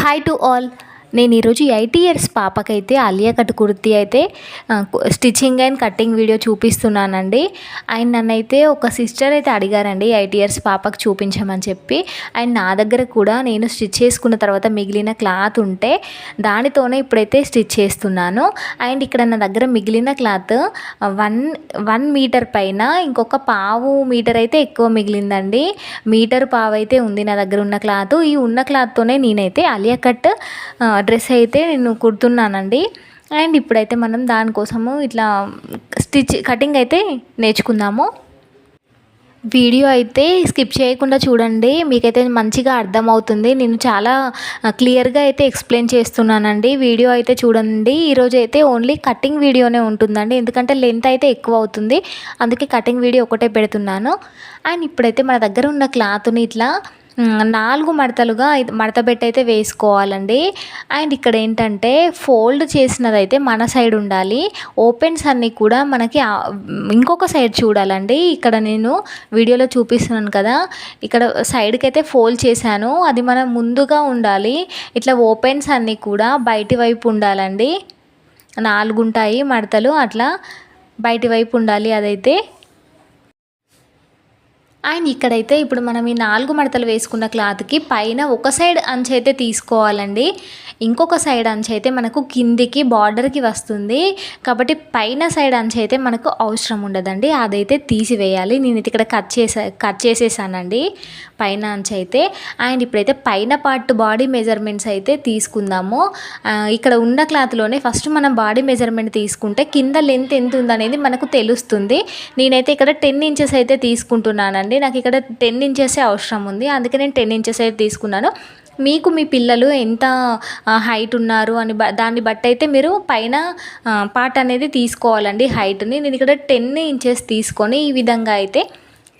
Hi to all. నేను ఈరోజు eight years పాపకైతే అలియా కట్ కుర్తీ అయితే స్టిచ్చింగ్ అండ్ కటింగ్ వీడియో చూపిస్తున్నానండి. అండ్ నన్నైతే ఒక సిస్టర్ అయితే అడిగారండి ఎయిట్ ఇయర్స్ పాపకు చూపించమని చెప్పి. అండ్ నా దగ్గర కూడా నేను స్టిచ్ చేసుకున్న తర్వాత మిగిలిన క్లాత్ ఉంటే దానితోనే ఇప్పుడైతే స్టిచ్ చేస్తున్నాను. అండ్ ఇక్కడ నా దగ్గర మిగిలిన క్లాత్ వన్ వన్ మీటర్ పైన ఇంకొక పావు మీటర్ అయితే ఎక్కువ మిగిలిందండి. మీటర్ పావు అయితే ఉంది నా దగ్గర ఉన్న క్లాత్. ఈ ఉన్న క్లాత్తోనే నేనైతే అలియా కట్ డ్రెస్ అయితే నేను కుడుతున్నానండి. అండ్ ఇప్పుడైతే మనం దానికోసము ఇట్లా స్టిచ్ కటింగ్ అయితే నేర్చుకుందాము. వీడియో అయితే స్కిప్ చేయకుండా చూడండి. మీకైతే మంచిగా అర్థమవుతుంది. నేను చాలా క్లియర్గా అయితే ఎక్స్ప్లెయిన్ చేస్తున్నానండి. వీడియో అయితే చూడండి. ఈరోజు అయితే ఓన్లీ కటింగ్ వీడియోనే ఉంటుందండి. ఎందుకంటే లెంత్ అయితే ఎక్కువ అవుతుంది. అందుకే కటింగ్ వీడియో ఒకటే పెడుతున్నాను. అండ్ ఇప్పుడైతే మన దగ్గర ఉన్న క్లాత్ని ఇట్లా నాలుగు మడతలుగా మడత పెట్టి అయితే వేసుకోవాలండి. అండ్ ఇక్కడ ఏంటంటే ఫోల్డ్ చేసినది అయితే మన సైడ్ ఉండాలి. ఓపెన్స్ అన్నీ కూడా మనకి ఇంకొక సైడ్ చూడాలండి. ఇక్కడ నేను వీడియోలో చూపిస్తున్నాను కదా ఇక్కడ సైడ్కి అయితే ఫోల్డ్ చేశాను. అది మనం ముందుగా ఉండాలి. ఇట్లా ఓపెన్స్ అన్నీ కూడా బయటి వైపు ఉండాలండి. నాలుగు ఉంటాయి మడతలు అట్లా బయటి వైపు ఉండాలి అదైతే. అండ్ ఇక్కడైతే ఇప్పుడు మనం ఈ నాలుగు మడతలు వేసుకున్న క్లాత్కి పైన ఒక సైడ్ అంచు అయితే తీసుకోవాలండి. ఇంకొక సైడ్ అంచు అయితే మనకు కిందికి బార్డర్కి వస్తుంది. కాబట్టి పైన సైడ్ అంచు అయితే మనకు అవసరం ఉండదండి. అదైతే తీసివేయాలి. నేను ఇక్కడ కట్ చేసా కట్ చేసేసానండి. పైన అంచు అయితే. అండ్ ఇప్పుడైతే పైన పార్ట్ బాడీ మెజర్మెంట్స్ అయితే తీసుకుందాము. ఇక్కడ ఉన్న క్లాత్లోనే ఫస్ట్ మనం బాడీ మెజర్మెంట్ తీసుకుంటే కింద లెంత్ ఎంత ఉందనేది మనకు తెలుస్తుంది. నేనైతే ఇక్కడ టెన్ ఇంచెస్ అయితే తీసుకుంటున్నానండి. నాకు ఇక్కడ టెన్ ఇంచెసే అవసరం ఉంది. అందుకే నేను టెన్ ఇంచెస్ అయితే తీసుకున్నాను. మీకు మీ పిల్లలు ఎంత హైట్ ఉన్నారు అని దాన్ని బట్టి అయితే మీరు పైన పార్ట్ అనేది తీసుకోవాలండి హైట్ని. నేను ఇక్కడ టెన్ ఇంచెస్ తీసుకొని ఈ విధంగా అయితే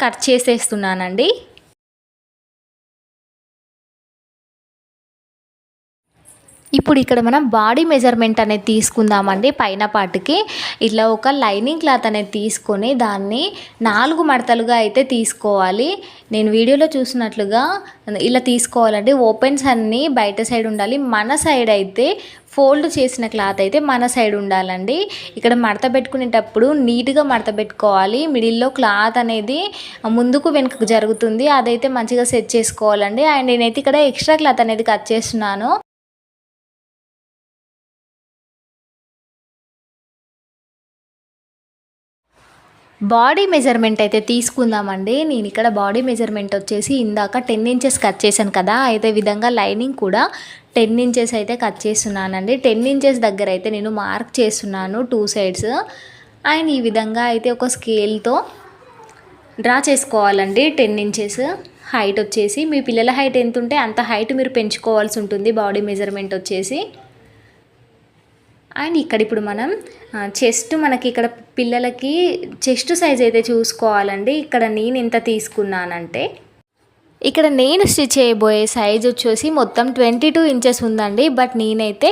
కట్ చేసేస్తున్నానండి. ఇప్పుడు ఇక్కడ మనం బాడీ మెజర్మెంట్ అనేది తీసుకుందామండి పైన పాటికి. ఇట్లా ఒక లైనింగ్ క్లాత్ అనేది తీసుకొని దాన్ని నాలుగు మడతలుగా అయితే తీసుకోవాలి. నేను వీడియోలో చూసినట్లుగా ఇలా తీసుకోవాలండి. ఓపెన్స్ అన్నీ బయట సైడ్ ఉండాలి. మన సైడ్ అయితే ఫోల్డ్ చేసిన క్లాత్ అయితే మన సైడ్ ఉండాలండి. ఇక్కడ మడత పెట్టుకునేటప్పుడు నీట్గా మడత పెట్టుకోవాలి. మిడిల్లో క్లాత్ అనేది ముందుకు వెనుకకు జరుగుతుంది. అదైతే మంచిగా సెట్ చేసుకోవాలండి. అండ్ నేనైతే ఇక్కడ ఎక్స్ట్రా క్లాత్ అనేది కట్ చేస్తున్నాను. బాడీ మెజర్మెంట్ అయితే తీసుకుందామండి. నేను ఇక్కడ బాడీ మెజర్మెంట్ వచ్చేసి ఇందాక టెన్ ఇంచెస్ కట్ చేశాను కదా అయితే విధంగా లైనింగ్ కూడా టెన్ ఇంచెస్ అయితే కట్ చేస్తున్నానండి. టెన్ ఇంచెస్ దగ్గర అయితే నేను మార్క్ చేస్తున్నాను టూ సైడ్స్. అండ్ ఈ విధంగా అయితే ఒక స్కేల్తో డ్రా చేసుకోవాలండి టెన్ ఇంచెస్. హైట్ వచ్చేసి మీ పిల్లల హైట్ ఎంత ఉంటే అంత హైట్ మీరు పెంచుకోవాల్సి ఉంటుంది బాడీ మెజర్మెంట్ వచ్చేసి. అండ్ ఇక్కడ ఇప్పుడు మనం చెస్ట్ మనకి ఇక్కడ పిల్లలకి చెస్ట్ సైజ్ అయితే చూసుకోవాలండి. ఇక్కడ నేను ఎంత తీసుకున్నానంటే ఇక్కడ నేను స్టిచ్ చేయబోయే సైజ్ వచ్చేసి మొత్తం ట్వంటీ టూ ఇంచెస్ ఉందండి. బట్ నేనైతే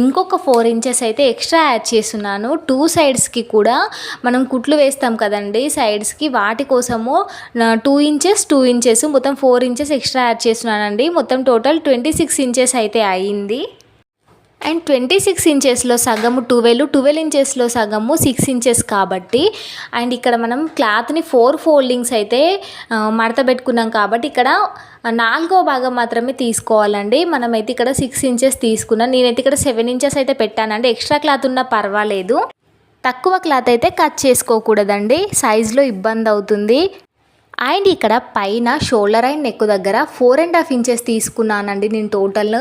ఇంకొక ఫోర్ ఇంచెస్ అయితే ఎక్స్ట్రా యాడ్ చేస్తున్నాను. టూ సైడ్స్కి కూడా మనం కుట్లు వేస్తాం కదండి సైడ్స్కి వాటి కోసము టూ ఇంచెస్ టూ ఇంచెస్ మొత్తం ఫోర్ ఇంచెస్ ఎక్స్ట్రా యాడ్ చేస్తున్నానండి. మొత్తం టోటల్ ట్వంటీ సిక్స్ ఇంచెస్ అయితే అయ్యింది అండ్ ట్వంటీ సిక్స్ ఇంచెస్లో సగము ట్వెల్వ్ ట్వెల్వ్ ఇంచెస్లో సగము సిక్స్ ఇంచెస్ కాబట్టి అండ్ ఇక్కడ మనం క్లాత్ని ఫోర్ ఫోల్డింగ్స్ అయితే మడత పెట్టుకున్నాం కాబట్టి ఇక్కడ నాలుగో భాగం మాత్రమే తీసుకోవాలండి. మనమైతే ఇక్కడ సిక్స్ ఇంచెస్ తీసుకున్నాం. నేనైతే ఇక్కడ సెవెన్ ఇంచెస్ అయితే పెట్టానండి ఎక్స్ట్రా క్లాత్ ఉన్నా పర్వాలేదు. తక్కువ క్లాత్ అయితే కట్ చేసుకోకూడదండి. సైజులో ఇబ్బంది అవుతుంది. అండ్ ఇక్కడ పైన షోల్డర్ అండ్ నెక్ దగ్గర ఫోర్ అండ్ హాఫ్ ఇంచెస్ తీసుకున్నానండి నేను టోటల్.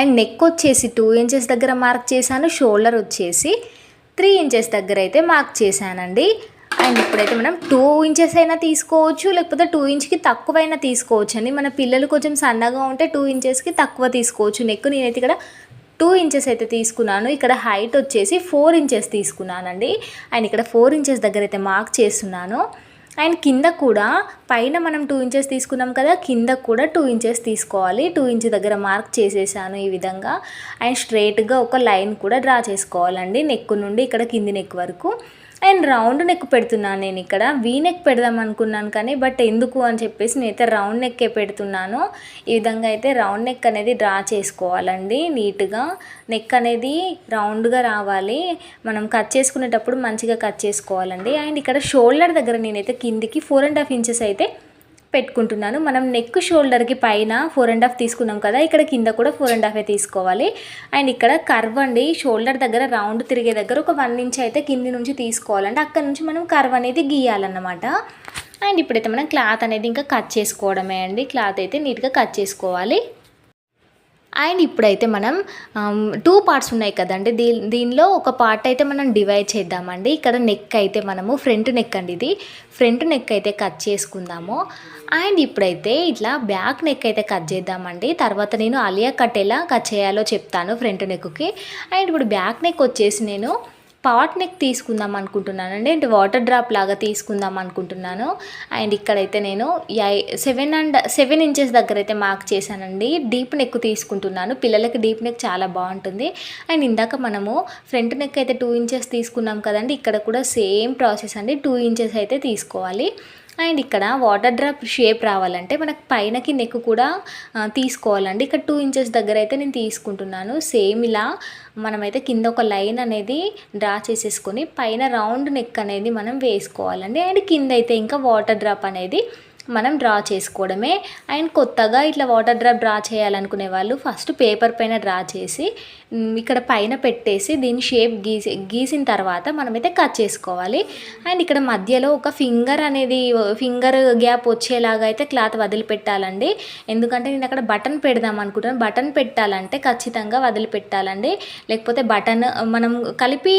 అండ్ నెక్ వచ్చేసి టూ ఇంచెస్ దగ్గర మార్క్ చేశాను షోల్డర్ వచ్చేసి త్రీ ఇంచెస్ దగ్గర అయితే మార్క్ చేశానండి. అండ్ ఇప్పుడైతే మనం టూ ఇంచెస్ అయినా తీసుకోవచ్చు లేకపోతే టూ ఇంచ్కి తక్కువైనా తీసుకోవచ్చు అండి మన పిల్లలు కొంచెం సన్నగా ఉంటే టూ ఇంచెస్కి తక్కువ తీసుకోవచ్చు. నెక్ నేనైతే ఇక్కడ టూ ఇంచెస్ అయితే తీసుకున్నాను. ఇక్కడ హైట్ వచ్చేసి ఫోర్ ఇంచెస్ తీసుకున్నానండి. అండ్ ఇక్కడ ఫోర్ ఇంచెస్ దగ్గర అయితే మార్క్ చేస్తున్నాను. అండ్ కింద కూడా పైన మనం టూ ఇంచెస్ తీసుకున్నాం కదా కింద కూడా టూ ఇంచెస్ తీసుకోవాలి. టూ ఇంచ్ దగ్గర మార్క్ చేసేసాను ఈ విధంగా. అండ్ స్ట్రైట్గా ఒక లైన్ కూడా డ్రా చేసుకోవాలండి నెక్ నుండి ఇక్కడ కింది నెక్ వరకు. అండ్ రౌండ్ నెక్ పెడుతున్నాను నేను ఇక్కడ. వీ నెక్ పెడదాం అనుకున్నాను కానీ బట్ ఎందుకు అని చెప్పేసి నేనైతే రౌండ్ నెక్కే పెడుతున్నాను. ఈ విధంగా అయితే రౌండ్ నెక్ అనేది డ్రా చేసుకోవాలండి నీట్గా. నెక్ అనేది రౌండ్గా రావాలి. మనం కట్ చేసుకునేటప్పుడు మంచిగా కట్ చేసుకోవాలండి. అండ్ ఇక్కడ షోల్డర్ దగ్గర నేనైతే కిందికి ఫోర్ అండ్ హాఫ్ ఇంచెస్ అయితే పెట్టుకుంటున్నాను. మనం నెక్ షోల్డర్కి పైన ఫోర్ అండ్ హాఫ్ తీసుకున్నాం కదా ఇక్కడ కింద కూడా ఫోర్ అండ్ హాఫే తీసుకోవాలి. అండ్ ఇక్కడ కర్వ్ అండి షోల్డర్ దగ్గర రౌండ్ తిరిగే దగ్గర ఒక వన్ ఇంచ్ అయితే కింది నుంచి తీసుకోవాలండి. అక్కడ నుంచి మనం కర్వ్ అనేది గీయాలన్నమాట. అండ్ ఇప్పుడైతే మనం క్లాత్ అనేది ఇంకా కట్ చేసుకోవడమే అండి. క్లాత్ అయితే నీట్గా కట్ చేసుకోవాలి. అండ్ ఇప్పుడైతే మనం టూ పార్ట్స్ ఉన్నాయి కదండి దీ దీనిలో ఒక పార్ట్ అయితే మనం డివైడ్ చేద్దామండి. ఇక్కడ నెక్ అయితే మనము ఫ్రంట్ నెక్ అండి ఇది. ఫ్రంట్ నెక్ అయితే కట్ చేసుకుందాము. అండ్ ఇప్పుడైతే ఇట్లా బ్యాక్ నెక్ అయితే కట్ చేద్దామండి. తర్వాత నేను అలియా కట్ ఎలా కట్ చేయాలో చెప్తాను ఫ్రంట్ నెక్కి అండ్ ఇప్పుడు బ్యాక్ నెక్ వచ్చేసి నేను పాట్ నెక్ తీసుకుందాం అనుకుంటున్నానండి అంటే వాటర్ డ్రాప్ లాగా తీసుకుందాం అనుకుంటున్నాను. అండ్ ఇక్కడైతే నేను సెవెన్ అండ్ సెవెన్ ఇంచెస్ దగ్గర అయితే మార్క్ చేశానండి. డీప్ నెక్ తీసుకుంటున్నాను. పిల్లలకి డీప్ నెక్ చాలా బాగుంటుంది. అండ్ ఇందాక మనము ఫ్రంట్ నెక్ అయితే టూ ఇంచెస్ తీసుకున్నాం కదండి. ఇక్కడ కూడా సేమ్ ప్రాసెస్ అండి. టూ ఇంచెస్ అయితే తీసుకోవాలి. అండ్ ఇక్కడ వాటర్ డ్రాప్ షేప్ రావాలంటే మనకు పైనకి నెక్ కూడా తీసుకోవాలండి. ఇక్కడ టూ ఇంచెస్ దగ్గర అయితే నేను తీసుకుంటున్నాను. సేమ్ ఇలా మనమైతే కింద ఒక లైన్ అనేది డ్రా చేసేసుకొని పైన రౌండ్ నెక్ అనేది మనం వేసుకోవాలండి. అండ్ కింద అయితే ఇంకా వాటర్ డ్రాప్ అనేది మనం డ్రా చేసుకోవడమే. అండ్ కొత్తగా ఇట్లా వాటర్ డ్రాప్ డ్రా చేయాలనుకునే వాళ్ళు ఫస్ట్ పేపర్ పైన డ్రా చేసి ఇక్కడ పైన పెట్టేసి దీని షేప్ గీసి గీసిన తర్వాత మనమైతే కట్ చేసుకోవాలి. అండ్ ఇక్కడ మధ్యలో ఒక ఫింగర్ అనేది ఫింగర్ గ్యాప్ వచ్చేలాగా అయితే క్లాత్ వదిలిపెట్టాలండి. ఎందుకంటే నేను అక్కడ బటన్ పెడదాం అనుకుంటున్నాను. బటన్ పెట్టాలంటే ఖచ్చితంగా వదిలిపెట్టాలండి. లేకపోతే బటన్ మనం కలిపి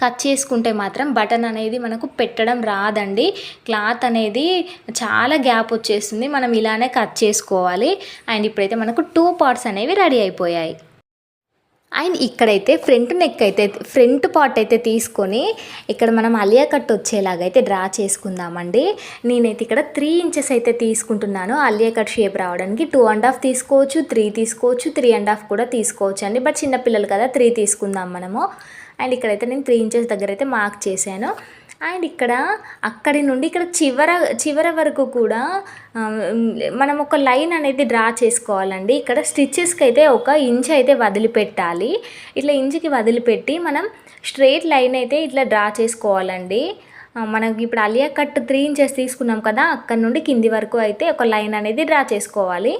కట్ చేసుకుంటే మాత్రం బటన్ అనేది మనకు పెట్టడం రాదండి. క్లాత్ అనేది చాలా గ్యాప్ వచ్చేస్తుంది. మనం ఇలానే కట్ చేసుకోవాలి. అండ్ ఇప్పుడైతే మనకు టూ పార్ట్స్ అనేవి రెడీ అయిపోయాయి. అండ్ ఇక్కడైతే ఫ్రంట్ నెక్ అయితే ఫ్రంట్ పార్ట్ అయితే తీసుకొని ఇక్కడ మనం అలియా కట్ వచ్చేలాగా అయితే డ్రా చేసుకుందామండి. నేనైతే ఇక్కడ త్రీ ఇంచెస్ అయితే తీసుకుంటున్నాను. అలియా కట్ షేప్ రావడానికి టూ అండ్ హాఫ్ తీసుకోవచ్చు త్రీ తీసుకోవచ్చు త్రీ అండ్ హాఫ్ కూడా తీసుకోవచ్చు అండి. బట్ చిన్నపిల్లలు కదా త్రీ తీసుకుందాం మనము. అండ్ ఇక్కడైతే నేను త్రీ ఇంచెస్ దగ్గర అయితే మార్క్ చేశాను. అండ్ ఇక్కడ అక్కడి నుండి ఇక్కడ చివర చివర వరకు కూడా మనం ఒక లైన్ అనేది డ్రా చేసుకోవాలండి. ఇక్కడ స్టిచ్చెస్కి అయితే ఒక ఇంచ్ అయితే వదిలిపెట్టాలి. ఇట్లా ఇంచుకి వదిలిపెట్టి మనం స్ట్రేట్ లైన్ అయితే ఇట్లా డ్రా చేసుకోవాలండి. మనకి ఇప్పుడు అలియా కట్ త్రీ ఇంచెస్ తీసుకున్నాం కదా అక్కడ నుండి కింది వరకు అయితే ఒక లైన్ అనేది డ్రా చేసుకోవాలి.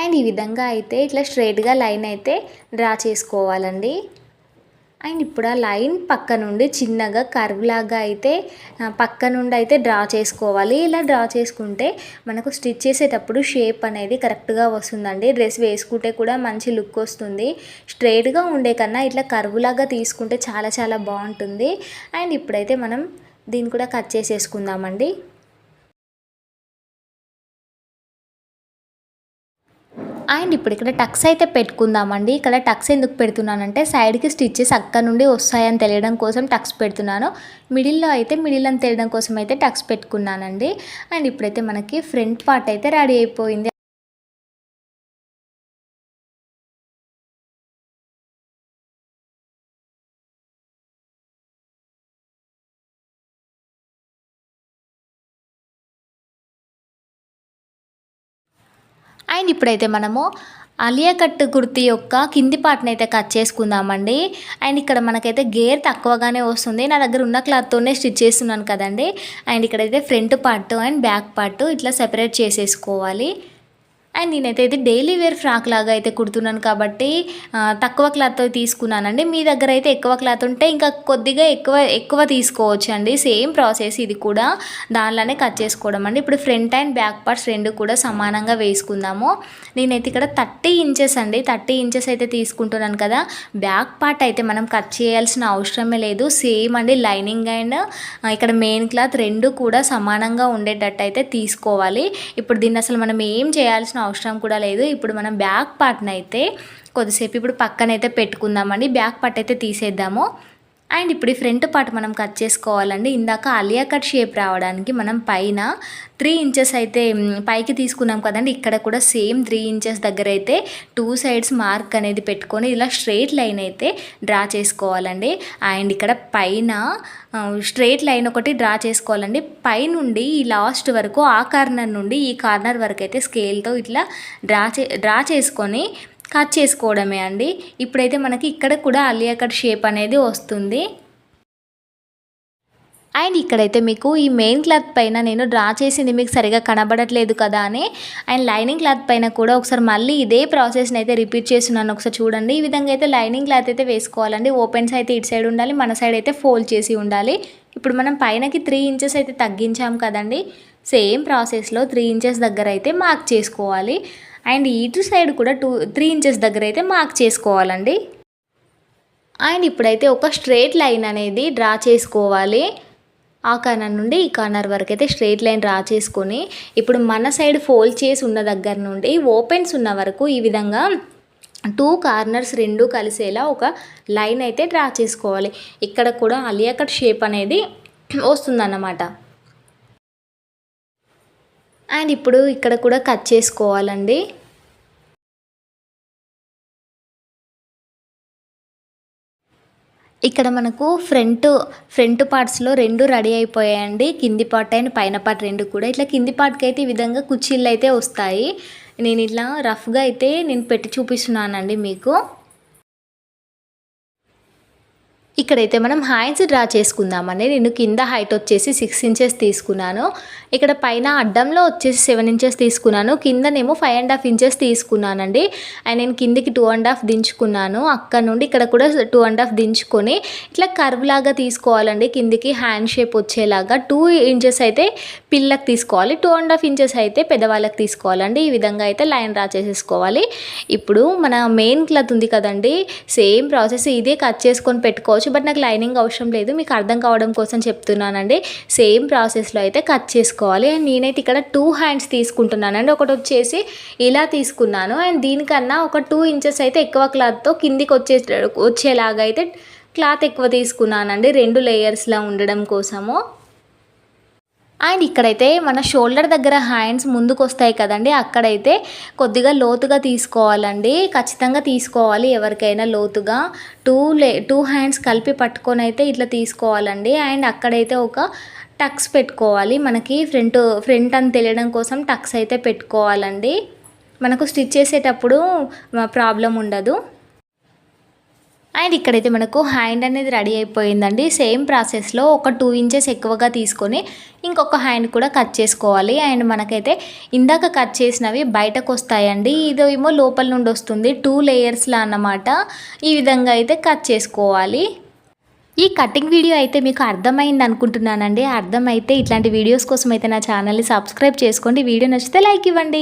అండ్ ఈ విధంగా అయితే ఇట్లా స్ట్రైట్గా లైన్ అయితే డ్రా చేసుకోవాలండి. అండ్ ఇప్పుడు ఆ లైన్ పక్క నుండి చిన్నగా కర్వ్ లాగా అయితే పక్క నుండి అయితే డ్రా చేసుకోవాలి. ఇలా డ్రా చేసుకుంటే మనకు స్టిచ్ చేసేటప్పుడు షేప్ అనేది కరెక్ట్గా వస్తుందండి. డ్రెస్ వేసుకుంటే కూడా మంచి లుక్ వస్తుంది. స్ట్రైట్గా ఉండే కన్నా ఇట్లా కర్వ్ లాగా తీసుకుంటే చాలా చాలా బాగుంటుంది. అండ్ ఇప్పుడైతే మనం దీన్ని కూడా కట్ చేసేసుకుందామండి. అండ్ ఇప్పుడు ఇక్కడ టక్స్ అయితే పెట్టుకుందామండి. ఇక్కడ టక్స్ ఎందుకు పెడుతున్నానంటే సైడ్కి స్టిచ్చెస్ అక్కడ నుండి వస్తాయని తెలియడం కోసం టక్స్ పెడుతున్నాను. మిడిల్లో అయితే మిడిల్ అని తెలియడం కోసం అయితే టక్స్ పెట్టుకున్నానండి. అండ్ ఇప్పుడైతే మనకి ఫ్రంట్ పార్ట్ అయితే రెడీ అయిపోయింది. అండ్ ఇప్పుడైతే మనము అలియా కట్ కుర్తీ యొక్క కింది పార్ట్ని అయితే కట్ చేసుకుందామండి. అండ్ ఇక్కడ మనకైతే గేర్ తక్కువగానే వస్తుంది. నా దగ్గర ఉన్న క్లాత్తోనే స్టిచ్ చేస్తున్నాను కదండి. అండ్ ఇక్కడైతే front part and back part ఇట్లా సెపరేట్ చేసేసుకోవాలి. అండ్ నేనైతే ఇది డైలీ వేర్ ఫ్రాక్ లాగా అయితే కుడుతున్నాను కాబట్టి తక్కువ క్లాత్ తీసుకున్నానండి. మీ దగ్గర అయితే ఎక్కువ క్లాత్ ఉంటే ఇంకా కొద్దిగా ఎక్కువ ఎక్కువ తీసుకోవచ్చు అండి సేమ్ ప్రాసెస్ ఇది కూడా. దానిలోనే కట్ చేసుకోవడం అండి. ఇప్పుడు ఫ్రంట్ అండ్ బ్యాక్ పార్ట్స్ రెండు కూడా సమానంగా వేసుకుందాము. నేనైతే ఇక్కడ థర్టీ ఇంచెస్ అండి. థర్టీ ఇంచెస్ అయితే తీసుకుంటున్నాను కదా. బ్యాక్ పార్ట్ అయితే మనం కట్ చేయాల్సిన అవసరమే లేదు. సేమ్ అండి లైనింగ్ అండ్ ఇక్కడ మెయిన్ క్లాత్ రెండు కూడా సమానంగా ఉండేటట్టు అయితే తీసుకోవాలి. ఇప్పుడు దీన్ని అసలు మనం ఏం చేయాల్సిన అవసరం కూడా లేదు. ఇప్పుడు మనం బ్యాక్ పార్ట్ని అయితే కొద్దిసేపు ఇప్పుడు పక్కనైతే పెట్టుకుందామండి బ్యాక్ పార్ట్ అయితే తీసేద్దాము. అండ్ ఇప్పుడు ఈ ఫ్రంట్ పార్ట్ మనం కట్ చేసుకోవాలండి. ఇందాక అలియా కట్ షేప్ రావడానికి మనం పైన త్రీ ఇంచెస్ అయితే పైకి తీసుకున్నాం కదండి. ఇక్కడ కూడా సేమ్ త్రీ ఇంచెస్ దగ్గర అయితే టూ సైడ్స్ మార్క్ అనేది పెట్టుకొని ఇలా స్ట్రైట్ లైన్ అయితే డ్రా చేసుకోవాలండి. అండ్ ఇక్కడ పైన స్ట్రైట్ లైన్ ఒకటి డ్రా చేసుకోవాలండి. పైనుండి ఈ లాస్ట్ వరకు ఆ కార్నర్ నుండి ఈ కార్నర్ వరకు అయితే స్కేల్తో ఇట్లా డ్రా చే డ్రా చేసుకొని కట్ చేసుకోవడమే అండి. ఇప్పుడైతే మనకి ఇక్కడ కూడా అలియా కట్ షేప్ అనేది వస్తుంది. అండ్ ఇక్కడైతే మీకు ఈ మెయిన్ క్లాత్ పైన నేను డ్రా చేసింది మీకు సరిగా కనబడట్లేదు కదా అని. అండ్ లైనింగ్ క్లాత్ పైన కూడా ఒకసారి మళ్ళీ ఇదే ప్రాసెస్ని అయితే రిపీట్ చేస్తున్నాను. ఒకసారి చూడండి. ఈ విధంగా అయితే లైనింగ్ క్లాత్ అయితే వేసుకోవాలండి. ఓపెన్స్ అయితే ఇటు సైడ్ ఉండాలి. మన సైడ్ అయితే ఫోల్డ్ చేసి ఉండాలి. ఇప్పుడు మనం పైనకి త్రీ ఇంచెస్ అయితే తగ్గించాం కదండి. సేమ్ ప్రాసెస్లో త్రీ ఇంచెస్ దగ్గర అయితే మార్క్ చేసుకోవాలి. అండ్ ఇటు సైడ్ కూడా టూ త్రీ ఇంచెస్ దగ్గర అయితే మార్క్ చేసుకోవాలండి. అండ్ ఇప్పుడైతే ఒక స్ట్రేట్ లైన్ అనేది డ్రా చేసుకోవాలి. ఆ కార్నర్ నుండి ఈ కార్నర్ వరకు అయితే స్ట్రేట్ లైన్ డ్రా చేసుకొని ఇప్పుడు మన సైడ్ ఫోల్డ్ చేసి ఉన్న దగ్గర నుండి ఓపెన్స్ ఉన్న వరకు ఈ విధంగా టూ కార్నర్స్ రెండు కలిసేలా ఒక లైన్ అయితే డ్రా చేసుకోవాలి. ఇక్కడ కూడా అలియాకట్ షేప్ అనేది వస్తుందన్నమాట. అండ్ ఇప్పుడు ఇక్కడ కూడా కట్ చేసుకోవాలండి. ఇక్కడ మనకు ఫ్రంట్ ఫ్రంట్ పార్ట్స్లో రెండు రెడీ అయిపోయాయండి. కింది పార్ట్ అండ్ పైన పార్ట్ రెండు కూడా. ఇట్లా కింది పార్ట్కి అయితే ఈ విధంగా కుర్చీలు అయితే వస్తాయి. నేను ఇట్లా రఫ్గా అయితే నేను పెట్టి చూపిస్తున్నానండి మీకు. ఇక్కడైతే మనం హ్యాండ్స్ డ్రా చేసుకుందామని నేను కింద హైట్ వచ్చేసి సిక్స్ ఇంచెస్ తీసుకున్నాను. ఇక్కడ పైన అడ్డంలో వచ్చేసి సెవెన్ ఇంచెస్ తీసుకున్నాను. కిందనేమో ఫైవ్ అండ్ హాఫ్ ఇంచెస్ తీసుకున్నానండి. అండ్ నేను కిందికి టూ అండ్ హాఫ్ దించుకున్నాను. అక్కడ నుండి ఇక్కడ కూడా టూ అండ్ హాఫ్ దించుకొని ఇట్లా కర్వ్ లాగా తీసుకోవాలండి. కిందికి హ్యాండ్ షేప్ వచ్చేలాగా టూ ఇంచెస్ అయితే పిల్లకి తీసుకోవాలి. టూ అండ్ హాఫ్ ఇంచెస్ అయితే పెద్దవాళ్ళకి తీసుకోవాలండి. ఈ విధంగా అయితే లైన్ డ్రా చేసేసుకోవాలి. ఇప్పుడు మన మెయిన్ క్లాత్ ఉంది కదండి. సేమ్ ప్రాసెస్ ఇదే కట్ చేసుకొని పెట్టుకోవచ్చు. బట్ నాకు లైనింగ్ అవసరం లేదు. మీకు అర్థం కావడం కోసం చెప్తున్నానండి. సేమ్ ప్రాసెస్లో అయితే కట్ చేసుకోవాలి. అండ్ నేనైతే ఇక్కడ టూ హ్యాండ్స్ తీసుకుంటున్నానండి. ఒకటి వచ్చేసి ఇలా తీసుకున్నాను. అండ్ దీనికన్నా ఒక టూ ఇంచెస్ అయితే ఎక్కువ క్లాత్తో కిందికి వచ్చే వచ్చేలాగా అయితే క్లాత్ ఎక్కువ తీసుకున్నానండి. రెండు లేయర్స్లా ఉండడం కోసము. అండ్ ఇక్కడైతే మన షోల్డర్ దగ్గర హ్యాండ్స్ ముందుకు వస్తాయి కదండి అక్కడైతే కొద్దిగా లోతుగా తీసుకోవాలండి. ఖచ్చితంగా తీసుకోవాలి ఎవరికైనా లోతుగా. టూ లే టూ హ్యాండ్స్ కలిపి పట్టుకొని అయితే ఇట్లా తీసుకోవాలండి. అండ్ అక్కడైతే ఒక టక్స్ పెట్టుకోవాలి. మనకి ఫ్రంట్ ఫ్రంట్ అని తెలియడం కోసం టక్స్ అయితే పెట్టుకోవాలండి. మనకు స్టిచ్ చేసేటప్పుడు ప్రాబ్లం ఉండదు. అండ్ ఇక్కడైతే మనకు హ్యాండ్ అనేది రెడీ అయిపోయిందండి. సేమ్ ప్రాసెస్లో ఒక టూ ఇంచెస్ ఎక్కువగా తీసుకొని ఇంకొక హ్యాండ్ కూడా కట్ చేసుకోవాలి. అండ్ మనకైతే ఇందాక కట్ చేసినవి బయటకు వస్తాయండి. ఇదేమో లోపల నుండి వస్తుంది. టూ లేయర్స్లా అన్నమాట. ఈ విధంగా అయితే కట్ చేసుకోవాలి. ఈ కటింగ్ వీడియో అయితే మీకు అర్థమైంది అనుకుంటున్నానండి. అర్థమైతే ఇట్లాంటి వీడియోస్ కోసం అయితే నా ఛానల్ని సబ్స్క్రైబ్ చేసుకోండి. వీడియో నచ్చితే లైక్ ఇవ్వండి.